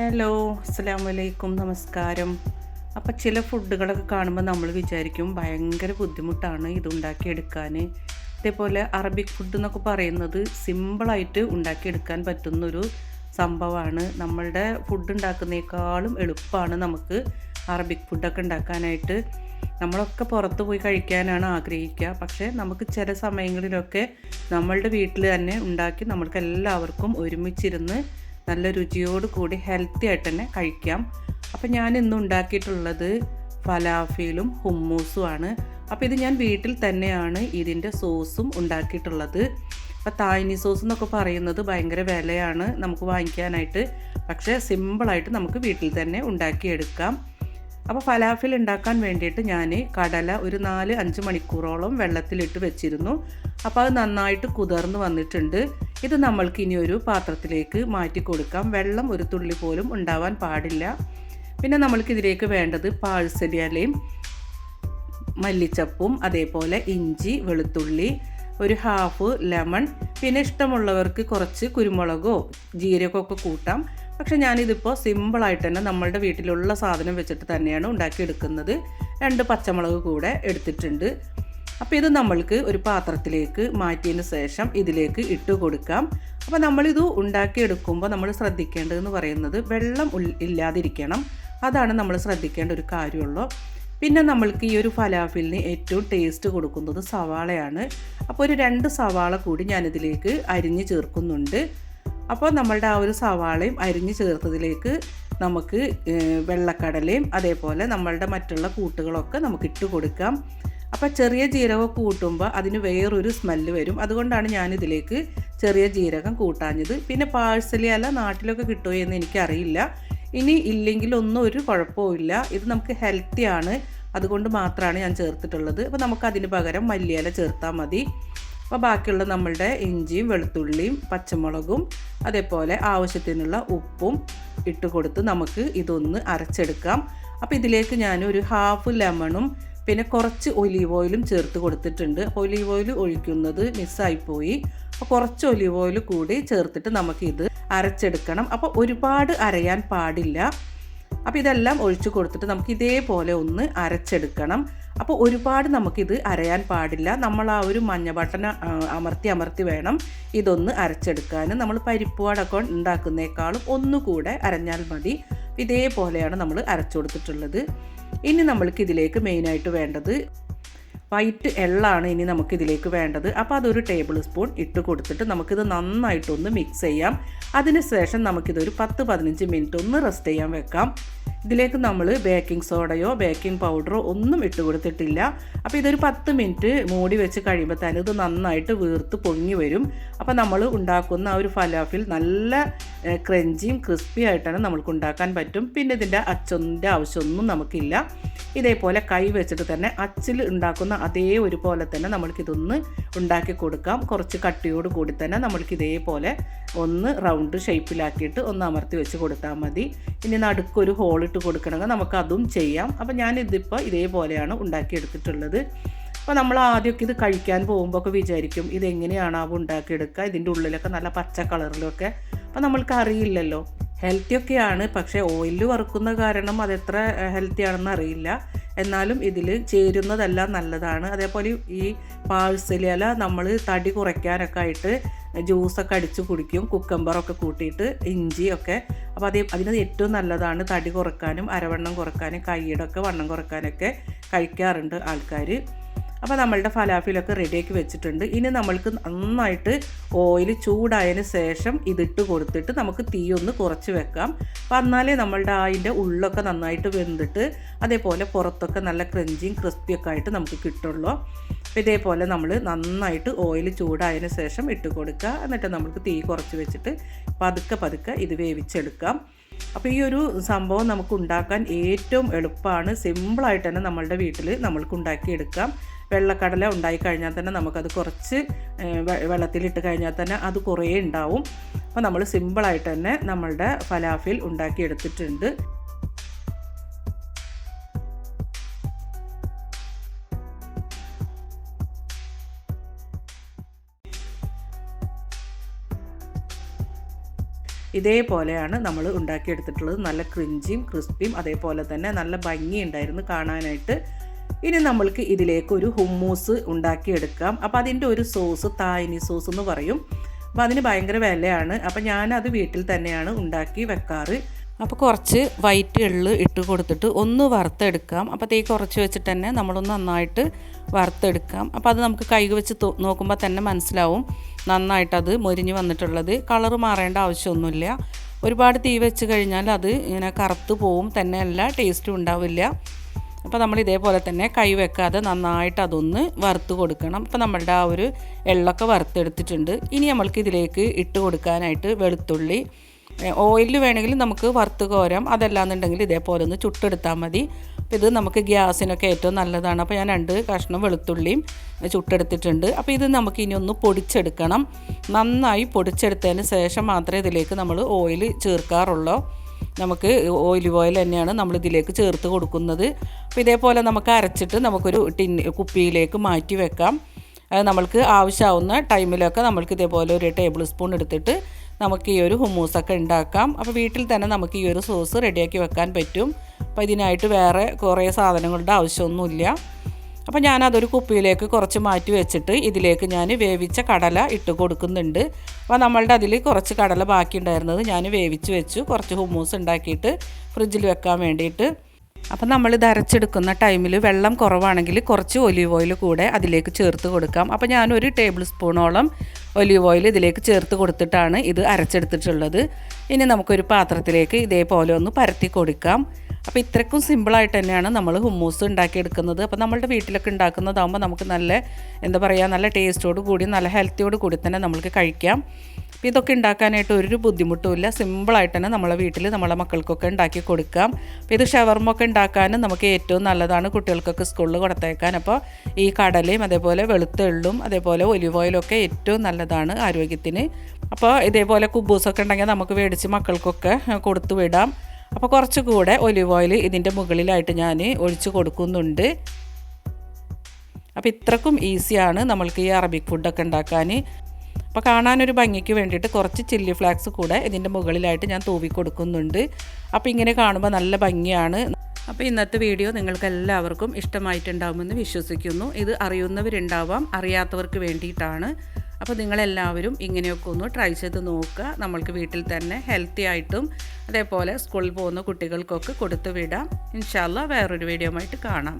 Hello അസ്സാം വലൈക്കും നമസ്കാരം. അപ്പം ചില ഫുഡുകളൊക്കെ കാണുമ്പോൾ നമ്മൾ വിചാരിക്കും ഭയങ്കര ബുദ്ധിമുട്ടാണ് ഇതുണ്ടാക്കിയെടുക്കാൻ ഇതേപോലെ അറബിക് ഫുഡ് എന്നൊക്കെ പറയുന്നത് സിമ്പിളായിട്ട് ഉണ്ടാക്കിയെടുക്കാൻ പറ്റുന്നൊരു സംഭവമാണ്. നമ്മളുടെ ഫുഡ് ഉണ്ടാക്കുന്നേക്കാളും എളുപ്പമാണ് നമുക്ക് അറബിക് ഫുഡൊക്കെ ഉണ്ടാക്കാനായിട്ട്. നമ്മളൊക്കെ പുറത്ത് പോയി കഴിക്കാനാണ് ആഗ്രഹിക്കുക. പക്ഷേ നമുക്ക് ചില സമയങ്ങളിലൊക്കെ നമ്മളുടെ വീട്ടിൽ തന്നെ ഉണ്ടാക്കി നമ്മൾക്ക് എല്ലാവർക്കും ഒരുമിച്ചിരുന്ന് നല്ല രുചിയോട് കൂടി ഹെൽത്തി ആയിട്ട് തന്നെ കഴിക്കാം. അപ്പം ഞാൻ ഇന്ന് ഉണ്ടാക്കിയിട്ടുള്ളത് ഫലാഫിലും ഹുമ്മൂസുമാണ് അപ്പോൾ ഇത് ഞാൻ വീട്ടിൽ തന്നെയാണ് ഇതിന്റെ സോസും ഉണ്ടാക്കിയിട്ടുള്ളത്. അപ്പോൾ തായ്നി സോസ് എന്നൊക്കെ പറയുന്നത് ഭയങ്കര വിലയാണ് നമുക്ക് വാങ്ങിക്കാനായിട്ട്. പക്ഷേ സിമ്പിളായിട്ട് നമുക്ക് വീട്ടിൽ തന്നെ ഉണ്ടാക്കിയെടുക്കാം. അപ്പോൾ ഫലാഫിൽ ഉണ്ടാക്കാൻ വേണ്ടിയിട്ട് ഞാൻ കടല ഒരു നാല് അഞ്ച് മണിക്കൂറോളം വെള്ളത്തിലിട്ട് വെച്ചിരുന്നു. അപ്പോൾ അത് നന്നായിട്ട് കുതിർന്ന് വന്നിട്ടുണ്ട്. ഇത് നമ്മൾക്ക് ഇനി ഒരു പാത്രത്തിലേക്ക് മാറ്റി കൊടുക്കാം. വെള്ളം ഒരു തുള്ളി പോലും ഉണ്ടാവാൻ പാടില്ല. പിന്നെ നമ്മൾക്കിതിലേക്ക് വേണ്ടത് പാഴ്സലിയലയും മല്ലിച്ചപ്പും അതേപോലെ ഇഞ്ചി വെളുത്തുള്ളി ഒരു ഹാഫ് ലെമൺ. പിന്നെ ഇഷ്ടമുള്ളവർക്ക് കുറച്ച് കുരുമുളകോ ജീരകമൊക്കെ കൂട്ടാം. പക്ഷെ ഞാനിതിപ്പോൾ സിമ്പിളായിട്ട് തന്നെ നമ്മളുടെ വീട്ടിലുള്ള സാധനം വെച്ചിട്ട് തന്നെയാണ് ഉണ്ടാക്കിയെടുക്കുന്നത്. രണ്ട് പച്ചമുളക് കൂടെ എടുത്തിട്ടുണ്ട്. അപ്പോൾ ഇത് നമ്മൾക്ക് ഒരു പാത്രത്തിലേക്ക് മാറ്റിയതിന് ശേഷം ഇതിലേക്ക് ഇട്ട് കൊടുക്കാം. അപ്പോൾ നമ്മളിത് ഉണ്ടാക്കിയെടുക്കുമ്പോൾ നമ്മൾ ശ്രദ്ധിക്കേണ്ടതെന്ന് പറയുന്നത് വെള്ളം ഇല്ലാതിരിക്കണം. അതാണ് നമ്മൾ ശ്രദ്ധിക്കേണ്ട ഒരു കാര്യമുള്ളൂ. പിന്നെ നമ്മൾക്ക് ഈ ഒരു ഫലാഫിലിന് ഏറ്റവും ടേസ്റ്റ് കൊടുക്കുന്നത് സവാളയാണ്. അപ്പോൾ ഒരു രണ്ട് സവാള കൂടി ഞാനിതിലേക്ക് അരിഞ്ഞ് ചേർക്കുന്നുണ്ട്. അപ്പോൾ നമ്മളുടെ ആ ഒരു സവാളയും അരിഞ്ഞ് ചേർത്തതിലേക്ക് നമുക്ക് വെള്ളക്കടലയും അതേപോലെ നമ്മളുടെ മറ്റുള്ള കൂട്ടുകളൊക്കെ നമുക്ക് ഇട്ട് കൊടുക്കാം. അപ്പോൾ ചെറിയ ജീരകം കൂട്ടുമ്പോൾ അതിന് വേറൊരു സ്മെല്ല് വരും. അതുകൊണ്ടാണ് ഞാനിതിലേക്ക് ചെറിയ ജീരകം കൂട്ടാഞ്ഞത്. പിന്നെ പാഴ്സലി അല്ല നാട്ടിലൊക്കെ കിട്ടുമോ എന്ന് എനിക്കറിയില്ല. ഇനി ഇല്ലെങ്കിൽ ഒന്നും ഒരു കുഴപ്പമില്ല ഇത് നമുക്ക് ഹെൽത്തിയാണ് അതുകൊണ്ട് മാത്രമാണ് ഞാൻ ചേർത്തിട്ടുള്ളത്. അപ്പോൾ നമുക്ക് അതിന് പകരം മല്ലിയില ചേർത്താൽ മതി. അപ്പോൾ ബാക്കിയുള്ള നമ്മളുടെ ഇഞ്ചിയും വെളുത്തുള്ളിയും പച്ചമുളകും അതേപോലെ ആവശ്യത്തിനുള്ള ഉപ്പും ഇട്ട് കൊടുത്ത് നമുക്ക് ഇതൊന്ന് അരച്ചെടുക്കാം. അപ്പോൾ ഇതിലേക്ക് ഞാൻ ഒരു ഹാഫ് ലെമണും പിന്നെ കുറച്ച് ഒലീവ് ഓയിലും ചേർത്ത് കൊടുത്തിട്ടുണ്ട്. ഒലീവ് ഓയിൽ ഒഴിക്കുന്നത് മിസ്സായിപ്പോയി അപ്പോൾ കുറച്ച് ഒലീവ് ഓയിൽ കൂടി ചേർത്തിട്ട് നമുക്കിത് അരച്ചെടുക്കണം. അപ്പോൾ ഒരുപാട് അരയാൻ പാടില്ല. അപ്പോൾ ഇതെല്ലാം ഒഴിച്ചു കൊടുത്തിട്ട് നമുക്ക് ഇതേപോലെ ഒന്ന് അരച്ചെടുക്കണം. അപ്പോൾ ഒരുപാട് നമുക്കിത് അരയാൻ പാടില്ല. നമ്മൾ ആ ഒരു മഞ്ഞ ബട്ടൺ അമർത്തി അമർത്തി വേണം ഇതൊന്ന് അരച്ചെടുക്കാൻ നമ്മൾ പരിപ്പ് വടക്കം ഉണ്ടാക്കുന്നേക്കാളും ഒന്നുകൂടെ അരഞ്ഞാൽ മതി. ഇതേപോലെയാണ് നമ്മൾ അരച്ചു കൊടുത്തിട്ടുള്ളത് ഇനി നമ്മൾക്ക് ഇതിലേക്ക് മെയിനായിട്ട് വേണ്ടത് വൈറ്റ് എള്ളാണ് ഇനി നമുക്ക് ഇതിലേക്ക് വേണ്ടത്. അപ്പോൾ അതൊരു ടേബിൾ സ്പൂൺ ഇട്ട് കൊടുത്തിട്ട് നമുക്കിത് നന്നായിട്ടൊന്ന് മിക്സ് ചെയ്യാം. അതിനുശേഷം നമുക്കിതൊരു പത്ത് പതിനഞ്ച് മിനിറ്റ് ഒന്ന് റെസ്റ്റ് ചെയ്യാൻ വെക്കാം. ഇതിലേക്ക് നമ്മൾ ബേക്കിംഗ് സോഡയോ ബേക്കിംഗ് പൗഡറോ ഒന്നും ഇട്ട് കൊടുത്തിട്ടില്ല. അപ്പോൾ ഇതൊരു പത്ത് മിനിറ്റ് മൂടി വെച്ച് കഴിയുമ്പോൾ തന്നെ ഇത് നന്നായിട്ട് വീർത്ത് പൊങ്ങി വരും. അപ്പോൾ നമ്മൾ ഉണ്ടാക്കുന്ന ആ ഒരു ഫലാഫിൽ നല്ല ക്രഞ്ചിയും ക്രിസ്പി ആയിട്ടാണ് നമ്മൾക്ക് ഉണ്ടാക്കാൻ പറ്റും. പിന്നെ ഇതിന്റെ അച്ചൊന്നിന്റെ ആവശ്യമൊന്നും നമുക്കില്ല. ഇതേപോലെ കൈ വെച്ചിട്ട് തന്നെ അച്ചിൽ ഉണ്ടാക്കുന്ന അതേ ഒരുപോലെ തന്നെ നമ്മൾക്കിതൊന്ന് ഉണ്ടാക്കി കൊടുക്കാം. കുറച്ച് കട്ടിയോട് കൂടി തന്നെ നമ്മൾക്ക് ഇതേപോലെ ഒന്ന് റൗണ്ട് ഷേപ്പിലാക്കിയിട്ട് ഒന്ന് അമർത്തി വെച്ച് കൊടുത്താൽ മതി. ഇനി നടുക്കൊരു ഹോൾ ഇട്ട് കൊടുക്കണമെങ്കിൽ നമുക്ക് അതും ചെയ്യാം. അപ്പോൾ ഞാനിതിപ്പോൾ ഇതേപോലെയാണ് ഉണ്ടാക്കിയെടുത്തിട്ടുള്ളത്. അപ്പോൾ നമ്മൾ ആദ്യമൊക്കെ ഇത് കഴിക്കാൻ പോകുമ്പോൾ ഒക്കെ വിചാരിക്കും ഇതെങ്ങനെയാണാവും ഉണ്ടാക്കിയെടുക്കുക? ഇതിന്റെ ഉള്ളിലൊക്കെ നല്ല പച്ച കളറിലൊക്കെ അപ്പോൾ നമ്മൾക്ക് അറിയില്ലല്ലോ ഹെൽത്തി ഒക്കെയാണ് പക്ഷേ ഓയിലിൽ വറുക്കുന്ന കാരണം അതെത്ര ഹെൽത്തി ആണെന്ന് അറിയില്ല. എന്നാലും ഇതിൽ ചേരുന്നതെല്ലാം നല്ലതാണ്. അതേപോലെ ഈ പാഴ്സലിയല നമ്മൾ തടി കുറയ്ക്കാനൊക്കെ ആയിട്ട് ജ്യൂസൊക്കെ അടിച്ച് കുടിക്കും കുക്കമ്പറൊക്കെ കൂട്ടിയിട്ട് ഇഞ്ചിയൊക്കെ അപ്പോൾ അതേ അതിന് ഏറ്റവും നല്ലതാണ് തടി കുറയ്ക്കാനും അരവണ്ണം കുറയ്ക്കാനും കൈയുടെ ഒക്കെ വണ്ണം കുറയ്ക്കാനൊക്കെ കഴിക്കാറുണ്ട് ആൾക്കാർ അപ്പോൾ നമ്മളുടെ ഫലാഫിലൊക്കെ റെഡിയാക്കി വെച്ചിട്ടുണ്ട്. ഇനി നമ്മൾക്ക് നന്നായിട്ട് ഓയിൽ ചൂടായതിന് ശേഷം ഇതിട്ട് കൊടുത്തിട്ട് നമുക്ക് തീ ഒന്ന് കുറച്ച് വെക്കാം. അപ്പോൾ എന്നാലേ നമ്മളുടെ അതിന്റെ ഉള്ളൊക്കെ നന്നായിട്ട് വെന്തിട്ട് അതേപോലെ പുറത്തൊക്കെ നല്ല ക്രഞ്ചിയും ക്രിസ്പിയൊക്കെ ആയിട്ട് നമുക്ക് കിട്ടുള്ളൂ. അപ്പോൾ ഇതേപോലെ നമ്മൾ നന്നായിട്ട് ഓയിൽ ചൂടായതിന് ശേഷം ഇട്ട് കൊടുക്കുക. എന്നിട്ട് നമുക്ക് തീ കുറച്ച് വെച്ചിട്ട് പതുക്കെ പതുക്കെ ഇത് വേവിച്ചെടുക്കാം. അപ്പോൾ ഈ ഒരു സംഭവം നമുക്ക് ഉണ്ടാക്കാൻ ഏറ്റവും എളുപ്പമാണ്. സിമ്പിളായിട്ട് തന്നെ നമ്മളുടെ വീട്ടിൽ നമ്മൾക്ക് ഉണ്ടാക്കിയെടുക്കാം. വെള്ളക്കടല ഉണ്ടായി കഴിഞ്ഞാൽ തന്നെ നമുക്കത് കുറച്ച് വെള്ളത്തിലിട്ട് കഴിഞ്ഞാൽ തന്നെ അത് കുറേ ഉണ്ടാവും. അപ്പോൾ നമ്മൾ സിമ്പിളായിട്ട് തന്നെ നമ്മളുടെ ഫലാഫിൽ ഉണ്ടാക്കിയെടുത്തിട്ടുണ്ട്. ഇതേപോലെയാണ് നമ്മൾ ഉണ്ടാക്കിയെടുത്തിട്ടുള്ളത്. നല്ല ക്രിഞ്ചിയും ക്രിസ്പിയും അതേപോലെ തന്നെ നല്ല ഭംഗിയുണ്ടായിരുന്നു കാണാനായിട്ട്. ഇനി നമ്മൾക്ക് ഇതിലേക്ക് ഒരു ഹുമ്മൂസ് ഉണ്ടാക്കിയെടുക്കാം. അപ്പോൾ അതിന്റെ ഒരു സോസ് തായിനി സോസ് എന്ന് പറയും. അപ്പോൾ അതിന് ഭയങ്കര വിലയാണ്. അപ്പോൾ ഞാനത് വീട്ടിൽ തന്നെയാണ് ഉണ്ടാക്കി വെക്കാറ്. അപ്പോൾ കുറച്ച് വൈറ്റ് എള്ള് ഇട്ട് കൊടുത്തിട്ട് ഒന്ന് വറുത്തെടുക്കാം. അപ്പോൾ തീ കുറച്ച് വെച്ചിട്ട് തന്നെ നമ്മളൊന്ന് നന്നായിട്ട് വറുത്തെടുക്കാം. അപ്പോൾ അത് നമുക്ക് കൈ വെച്ച് നോക്കുമ്പോൾ തന്നെ മനസ്സിലാവും. നന്നായിട്ടത് മൊരിഞ്ഞ് വന്നിട്ടുള്ളത്. കളർ മാറേണ്ട ആവശ്യമൊന്നുമില്ല. ഒരുപാട് തീ വെച്ച് കഴിഞ്ഞാൽ അത് ഇങ്ങനെ കറുത്ത് പോവും. തന്നെയല്ല ടേസ്റ്റും ഉണ്ടാവില്ല. അപ്പോൾ നമ്മൾ ഇതേപോലെ തന്നെ കൈ വെക്കാതെ നന്നായിട്ട് അതൊന്ന് വറുത്ത് കൊടുക്കണം. അപ്പോൾ നമ്മളുടെ ആ ഒരു എള്ളൊക്കെ വറുത്തെടുത്തിട്ടുണ്ട്. ഇനി നമ്മൾക്ക് ഇതിലേക്ക് ഇട്ട് കൊടുക്കാനായിട്ട് വെളുത്തുള്ളി ഓയിലിൽ വേണമെങ്കിൽ നമുക്ക് വറുത്ത് കോരാം. അതല്ലാന്നുണ്ടെങ്കിൽ ഇതേപോലെ ഒന്ന് ചുട്ടെടുത്താൽ മതി. അപ്പോൾ ഇത് നമുക്ക് ഗ്യാസിനൊക്കെ ഏറ്റവും നല്ലതാണ്. അപ്പോൾ ഞാൻ രണ്ട് കഷ്ണം വെളുത്തുള്ളിയും ചുട്ടെടുത്തിട്ടുണ്ട്. അപ്പോൾ ഇത് നമുക്ക് ഇനി ഒന്ന് പൊടിച്ചെടുക്കണം. നന്നായി പൊടിച്ചെടുത്തതിന് ശേഷം മാത്രമേ ഇതിലേക്ക് നമ്മൾ ഓയിൽ ചേർക്കാറുള്ളൂ. നമുക്ക് ഓയിലി ഓയിൽ തന്നെയാണ് നമ്മൾ ഇതിലേക്ക് ചേർത്ത് കൊടുക്കുന്നത്. അപ്പോൾ ഇതേപോലെ നമുക്ക് അരച്ചിട്ട് നമുക്കൊരു ടിൻ കുപ്പിയിലേക്ക് മാറ്റി വെക്കാം. അത് നമ്മൾക്ക് ആവശ്യമാവുന്ന ടൈമിലൊക്കെ നമ്മൾക്ക് ഇതേപോലെ ഒരു ടേബിൾ സ്പൂൺ എടുത്തിട്ട് നമുക്ക് ഈ ഒരു ഹുമ്മൂസൊക്കെ ഉണ്ടാക്കാം. അപ്പോൾ വീട്ടിൽ തന്നെ നമുക്ക് ഈ ഒരു സോസ് റെഡിയാക്കി വെക്കാൻ പറ്റും. അപ്പോൾ ഇതിനായിട്ട് വേറെ കുറേ സാധനങ്ങളുടെ ആവശ്യമൊന്നുമില്ല. അപ്പോൾ ഞാനതൊരു കുപ്പിയിലേക്ക് കുറച്ച് മാറ്റി വെച്ചിട്ട് ഇതിലേക്ക് ഞാൻ വേവിച്ച കടല ഇട്ട് കൊടുക്കുന്നുണ്ട്. അപ്പോൾ നമ്മളുടെ അതിൽ കുറച്ച് കടല ബാക്കി ഉണ്ടായിരുന്നത് ഞാൻ വേവിച്ച് വെച്ചു. കുറച്ച് ഹുമ്മൂസ് ഉണ്ടാക്കിയിട്ട് ഫ്രിഡ്ജിൽ വെക്കാൻ വേണ്ടിയിട്ട്. അപ്പം നമ്മൾ ഇത് അരച്ചെടുക്കുന്ന ടൈമിൽ വെള്ളം കുറവാണെങ്കിൽ കുറച്ച് ഒലീവ് ഓയിൽ കൂടെ അതിലേക്ക് ചേർത്ത് കൊടുക്കാം. അപ്പോൾ ഞാനൊരു ടേബിൾ സ്പൂണോളം ഒലീവ് ഓയിൽ ഇതിലേക്ക് ചേർത്ത് കൊടുത്തിട്ടാണ് ഇത് അരച്ചെടുത്തിട്ടുള്ളത്. ഇനി നമുക്കൊരു പാത്രത്തിലേക്ക് ഇതേപോലെ ഒന്ന് പരത്തി കൊടുക്കാം. അപ്പോൾ ഇത്രക്കും സിമ്പിളായിട്ട് തന്നെയാണ് നമ്മൾ ഹുമ്മൂസ് ഉണ്ടാക്കിയെടുക്കുന്നത്. അപ്പോൾ നമ്മളുടെ വീട്ടിലൊക്കെ ഉണ്ടാക്കുന്നതാകുമ്പോൾ നമുക്ക് നല്ല എന്താ പറയുക നല്ല ടേസ്റ്റോട് കൂടി നല്ല ഹെൽത്തിയോട് കൂടി തന്നെ നമ്മൾക്ക് കഴിക്കാം. അപ്പോൾ ഇതൊക്കെ ഉണ്ടാക്കാനായിട്ട് ഒരു ബുദ്ധിമുട്ടുമില്ല സിമ്പിളായിട്ട് തന്നെ നമ്മളെ വീട്ടിൽ നമ്മളെ മക്കൾക്കൊക്കെ ഉണ്ടാക്കി കൊടുക്കാം. അപ്പോൾ ഇത് ഷവർമൊക്കെ ഉണ്ടാക്കാനും നമുക്ക് ഏറ്റവും നല്ലതാണ് കുട്ടികൾക്കൊക്കെ സ്കൂളിൽ കൊടുത്തേക്കാൻ. അപ്പോൾ ഈ കടലയും അതേപോലെ വെളുത്ത എള്ളും അതേപോലെ ഒലിവ് ഓയിലൊക്കെ ഏറ്റവും നല്ലതാണ് ആരോഗ്യത്തിന്. അപ്പോൾ ഇതേപോലെ കുബൂസൊക്കെ ഉണ്ടെങ്കിൽ നമുക്ക് മേടിച്ച് മക്കൾക്കൊക്കെ കൊടുത്തു വിടാം അപ്പോൾ കുറച്ചുകൂടെ ഒലിവ് ഓയിൽ ഇതിന്റെ മുകളിലായിട്ട് ഞാൻ ഒഴിച്ച് കൊടുക്കുന്നുണ്ട്. അപ്പോൾ ഇത്രക്കും ഈസിയാണ് നമ്മൾക്ക് ഈ അറബിക് ഫുഡൊക്കെ ഉണ്ടാക്കാൻ അപ്പോൾ കാണാനൊരു ഭംഗിക്ക് വേണ്ടിയിട്ട് കുറച്ച് ചില്ലി ഫ്ലാക്സ് കൂടെ ഇതിന്റെ മുകളിലായിട്ട് ഞാൻ തൂവി കൊടുക്കുന്നുണ്ട്. അപ്പോൾ ഇങ്ങനെ കാണുമ്പോൾ നല്ല ഭംഗിയാണ്. അപ്പോൾ ഇന്നത്തെ വീഡിയോ നിങ്ങൾക്ക് എല്ലാവർക്കും ഇഷ്ടമായിട്ടുണ്ടാകുമെന്ന് വിശ്വസിക്കുന്നു. ഇത് അറിയുന്നവരുണ്ടാവാം അറിയാത്തവർക്ക് വേണ്ടിയിട്ടാണ്. അപ്പോൾ നിങ്ങളെല്ലാവരും ഇങ്ങനെയൊക്കെ ഒന്ന് ട്രൈ ചെയ്ത് നോക്കുക. നമ്മൾക്ക് വീട്ടിൽ തന്നെ ഹെൽത്തി ആയിട്ടും അതേപോലെ സ്കൂളിൽ പോകുന്ന കുട്ടികൾക്കൊക്കെ കൊടുത്തു വിടാം. ഇൻഷാല്ല വേറൊരു വീഡിയോ ആയിട്ട് കാണാം.